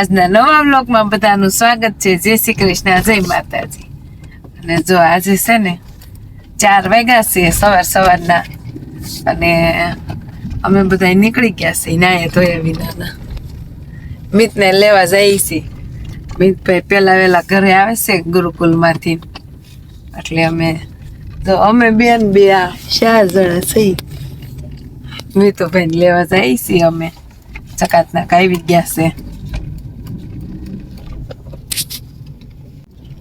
આજના નવા બ્લોગમાં બધાનું સ્વાગત છે. જય શ્રી કૃષ્ણ, જય માતાજી. અને જો આજે છે ને ચાર વાગ્યા છે સવાર સવારના. અને અમે બધા નીકળી ગયા છે નાય ધોયા વિનાના મિતને લેવા જઈએ છીએ મિતભાઈ પહેલા વહેલા ઘરે આવે છે ગુરુકુલમાંથી. એટલે અમે તો અમે બેન બે આ ચાર જણા છીએ. મિતુભાઈને લેવા જઈએ છીએ અમે. ચકાતના કાવી ગયા છે.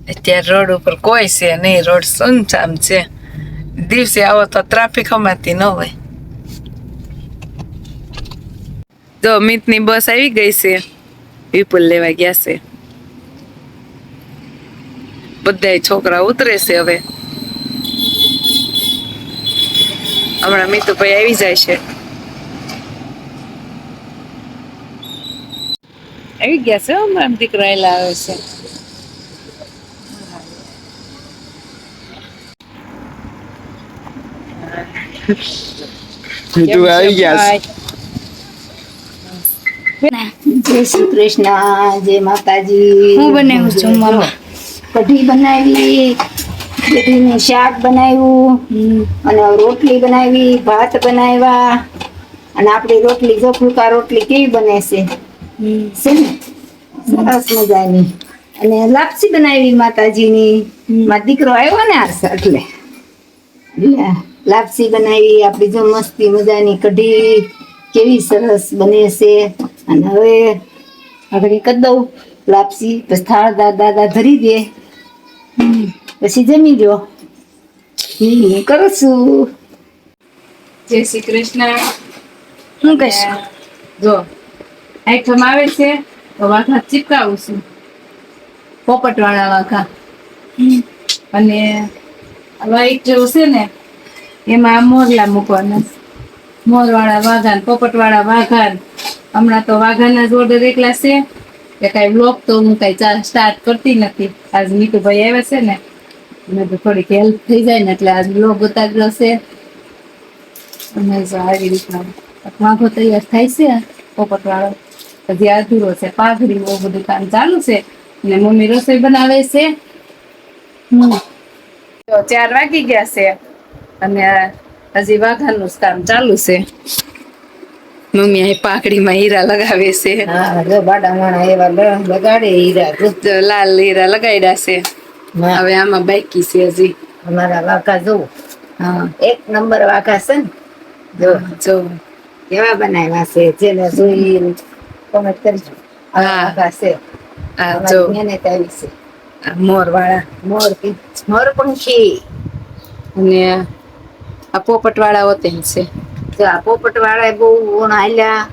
અત્યારે રોડ ઉપર કોઈ છે નહીં, રોડ સુનસામ છે. દિવસે આવો તો ટ્રાફિક અમાતી ન હોય. તો મિતની બસ આવી ગઈ છે, વિપુલ લેવા ગયા છે. બધા છોકરા ઉતરે છે હવે. હમણાં મિતુભાઈ આવી જાય છે. આવી ગયા છે હમણાં દીકરા એલા આવે છે. તું આવી ગયા જય શ્રી કૃષ્ણ જય માતાજી. હું બનાવ્યું છું મમ્મા? કઢી બનાવી કઢીનું શાક બનાવ્યું અને રોટલી બનાવી ભાત બનાવ્યા. અને આપણી રોટલી જો ફૂલકા રોટલી કેવી બને છે? છે ને? સરસ મજાની. અને લાપસી બનાવી માતાજીની. મારો દીકરો આવ્યો ને આ એટલે એટલે લાપસી બનાવી આપણી જો મસ્તી મજાની કઢી કેવી સરસ બને છે. અને હવે આગળ કરી દઉં લાપસી. પછી થાળ દા દાદા ધરી દે. પછી જમી લો હમ કરું છું. જય શ્રી કૃષ્ણ. શું કહીશું? જો આઈટમ આવે છે તો વાઘા ચીપકાવું છું. પોપટ વાળા વાઘા અને વ્હાઈટ જેવું છે ને એમાં મોરલા મૂકવાના મોર વાળા વાઘા ને પોપટ વાળા વાઘા હમણાં તો વાઘાના જ ઓર્ડર એકલા છે. કે કઈ બ્લોક તો હું કઈ સ્ટાર્ટ કરતી નથી. આજ નીતુભાઈ આવ્યા છે ને મેં તો થોડીક હેલ્પ થઈ જાય ને એટલે આજ બ્લોગ ઉતાર્યો છે. જો આવી રીતના વાઘો તૈયાર થાય છે પોપટ વાળો હજી અધૂરો છે પાઘડી બહુ બધું કામ ચાલુ છે. અને મમ્મી રસોઈ બનાવે છે. હમ. ચાર વાગી ગયા છે. અને હજી વાઘાનું કામ ચાલુ છે. મમ્મી અહીં પાકડીમાં હીરા લગાવે છે. હા જો બાડા માણા એવા લ- લગાડે હીરા. લાલ હીરા લગાડ્યા છે. હવે આમાં બાકી છે હજી. અમારા વાઘા જો. હા. એક નંબર વાઘા છે ને. જો. જો. કેવા બનાવ્યા છે. જેને જોઈ કોમેન્ટ કરજો. હા. છે. આ જો. મહેનત આવી છે. મોર વાળા મોર મોર પંખી. અને આ પોપટવાળા હોતે છે. જો આ પોપટ વાળા બહુ ઓણ હાલ્યા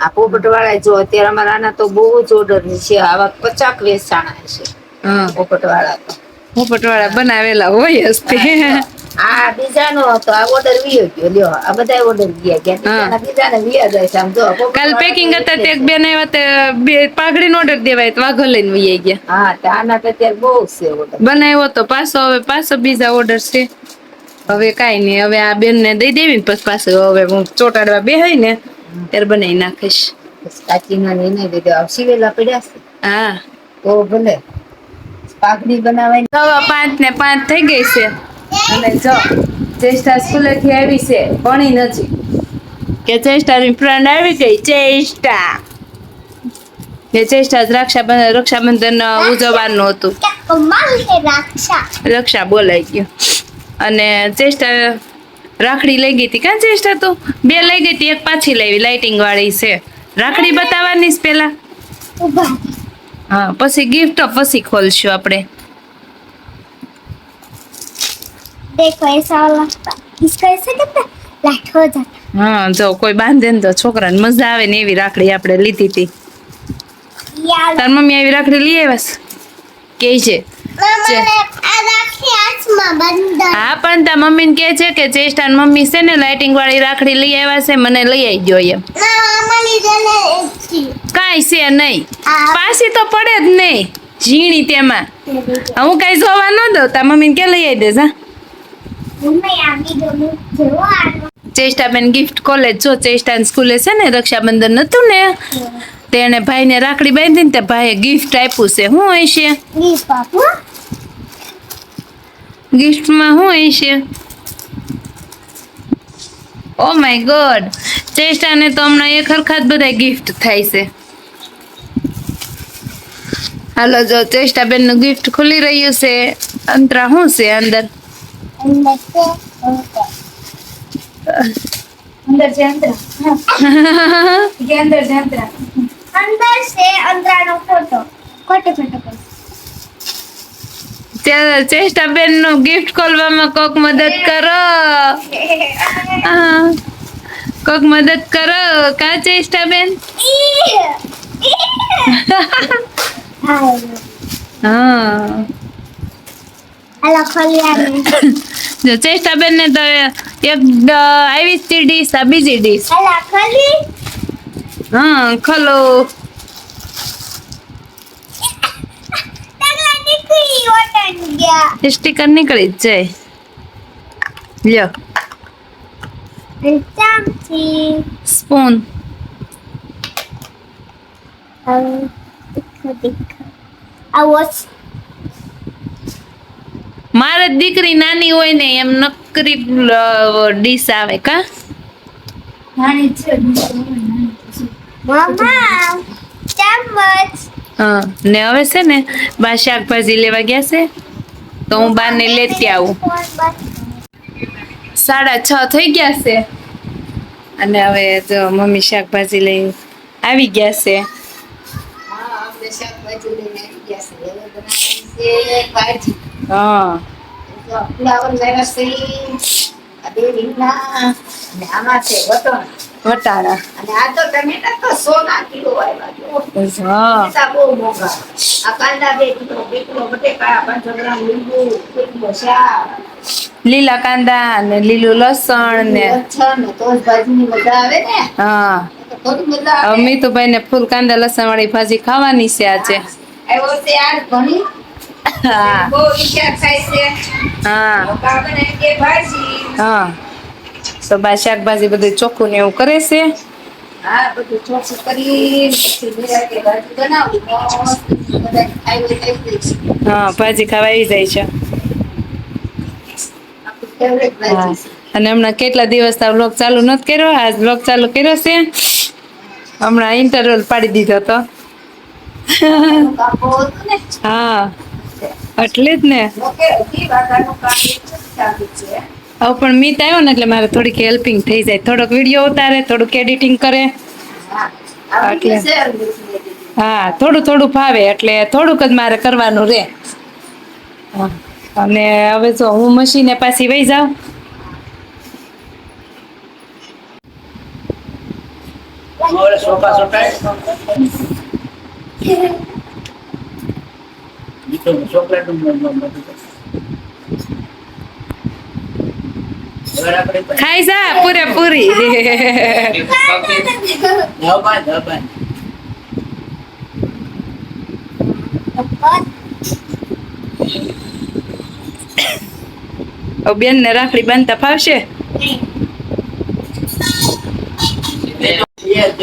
આ પોપટવાળા જો અત્યારે અમારા આના તો બહુ જ ઓર્ડર છે આવા પચાક વેચાણા છે. હા. પોપટ તો. પોપટવાળા બનાવેલા હોય હસ્તે આ બીજાનો હતો આ ઓર્ડર વિયો ગયો લ્યો આ બધા ઓર્ડર ગયા. ગયા બીજાના વિયા જાય છે આમ જો કાલ પેકિંગ હતા તે બે ને તે બે પાઘડી નો ઓર્ડર દેવાય તો વાઘો લઈને વિયા ગયા. હા તો આના તો અત્યારે બહુ છે ઓર્ડર બનાવ્યો તો પાછો હવે પાછો બીજા ઓર્ડર છે. હવે કાંઈ નહીં હવે આ બેન ને દઈ દેવી ને પછી પાછું હવે હું ચોટાડવા બે હોય ને ત્યારે બનાવી નાખીશ. કાચીના ને એને દીધો આ સિવેલા પડ્યા છે. હા. તો ભલે. પાઘડી બનાવાય સવા પાંચ ને પાંચ થઈ ગઈ છે. અને જો ચેષ્ટા સ્કૂલે થી આવી છે ભણી નથી. કે ચેષ્ટાની ફ્રેન્ડ આવી ગઈ ચેષ્ટા કે ચેષ્ટા જ રક્ષાબંધન રક્ષાબંધન ઉજવવાનું હતું. રક્ષા બોલાઈ ગયું. અને ચેષ્ટા રાખડી લઈ ગઈ હતી કાં ચેષ્ટા તો બે લઈ ગઈ હતી એક પાછી લાવી લાઇટિંગ વાળી છે રાખડી બતાવવાની જ પેલા હા પછી ગિફ્ટ પછી ખોલશું આપણે देखो ऐसा वाला इसका ऐसे करते लाइट हो जाता હા જો કોઈ બાંધે ને તો છોકરાને મજા આવે ને એવી રાખડી આપણે લીધી હતી यार તાર મમ્મી આવી રાખડી લઈ આવ્યા છે કે છે હા પણ તા મમ્મીને કે છે કે ચેસ્ટાન મમ્મી છે ને લાઇટિંગ વાળી રાખડી લઈ આવ્યા છે મને લઈ આવી ગયો એમ કાંઈ છે નહીં. પાસી તો પડે જ નહીં. ઝીણી તેમાં. હું. કઈ જોવા ન દઉં? તા મમ્મીને કે લઈ આવી દેસ હા ચેષ્ટાબેન ગિફ્ટ કોલેજ જો ચેષ્ટાન સ્કૂલે છે ને રક્ષાબંધન હતું ને તેણે ભાઈને રાખડી બાંધી ને તે ભાઈએ ગિફ્ટ આપ્યું છે. શું હશે ગિફ્ટમાં શું હશે છે? ઓ માય ગોડ ચેષ્ટાને તો હમણાં એક હરખા જ બધા ગિફ્ટ થાય છે. હાલો જો ચેષ્ટાબેનનું ગિફ્ટ ખુલી રહ્યું છે. અંતરા શું છે અંદર? અંદર છે અંતરા. અંદર છે અંદર અંદર છે અંતરાનો ફોટો ખોટો ખોટો ચે- ચેષ્ટાબેનનું ગિફ્ટ ખોલવામાં કોક મદદ કરો. કોક મદદ કરો. કા ચેષ્ટાબેન. જો ચેષ્ટાબેન ને તો એક આવી ડીશ આ બીજી ડીશ. હાલો હા ખલો ટકલા દીકરી ઓટન ગયા સ્ટીકર નીકળી જ જાય. લ્યો. ચામચી સ્પૂન મારે દીકરી નાની હોય ને એમ નકરી ડીશ આવે કા? નાની છે ચામચ. હા. ને હવે છે ને બા શાકભાજી લેવા ગયા છે તો હું બાને લેતી આવું. સાડા છ થઈ ગયા છે. અને હવે જો મમ્મી શાકભાજી લઈ આવી ગયા છે. હા. ફુલાવર છે આ બે રીંગણા અને આમાં છે વટણ વટાણા. અને આ તો ટમેટા તો સોના કિલો આવ્યા હા. બહુ મોંઘા. આ કાંદા બે કિલો બે કિલો બટેકા પાંચસો ગ્રામ લીંબુ કિલો શાક. લીલા કાંદા અને લીલું લસણ ને. અચ્છા ને તો ભાજીની મજા આવે ને. હા. તો થોડી મજા હવે આવે. મીતુભાઈ ને ફૂલ કાંદા લસણ વાળી ભાજી ખાવાની છે આજે. આવ્યો છે આજ ઘણી. હા. બહુ ઈચ્છા થાય છે. હા. પપ્પા બનાવી ભાજી. હા. તો બા શાકભાજી બધું ચોખ્ખું ને એવું કરે છે? હા બધું ચોખ્ખું કરી ભાજી હા ખાવા આવી જાય છે. અને હમણાં કેટલા દિવસ બ્લોગ ચાલુ નથી કર્યો? આજ બ્લોગ ચાલુ કર્યો છે? હમણાં ઇન્ટરવલ પાડી દીધો હતું હા એટલે જ ને. હવે પણ મીત આવ્યો ને એટલે મારે થોડીક હેલ્પિંગ થઈ જાય. થોડોક વીડિયો ઉતારે થોડુંક એડિટિંગ કરે. હા એટલે. થોડું થોડું ફાવે એટલે થોડુંક જ મારે કરવાનું રહે. અને હવે જો હું મશીને પાછી વહી જાઉં. ચોકલેટનું બધું હવે આપણે ખાઈ જા પૂરેપૂરી દબાય દબાય હવે બેન ને રાખડી બાંધતા ફાવશે એ જ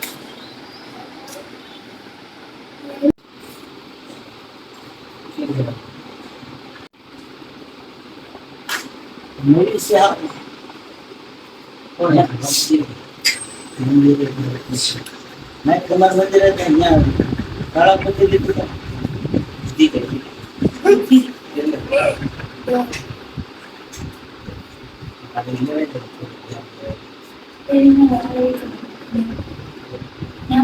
Malaysia. Oh ya, Naik ke mana saja tanya. Kalau betul itu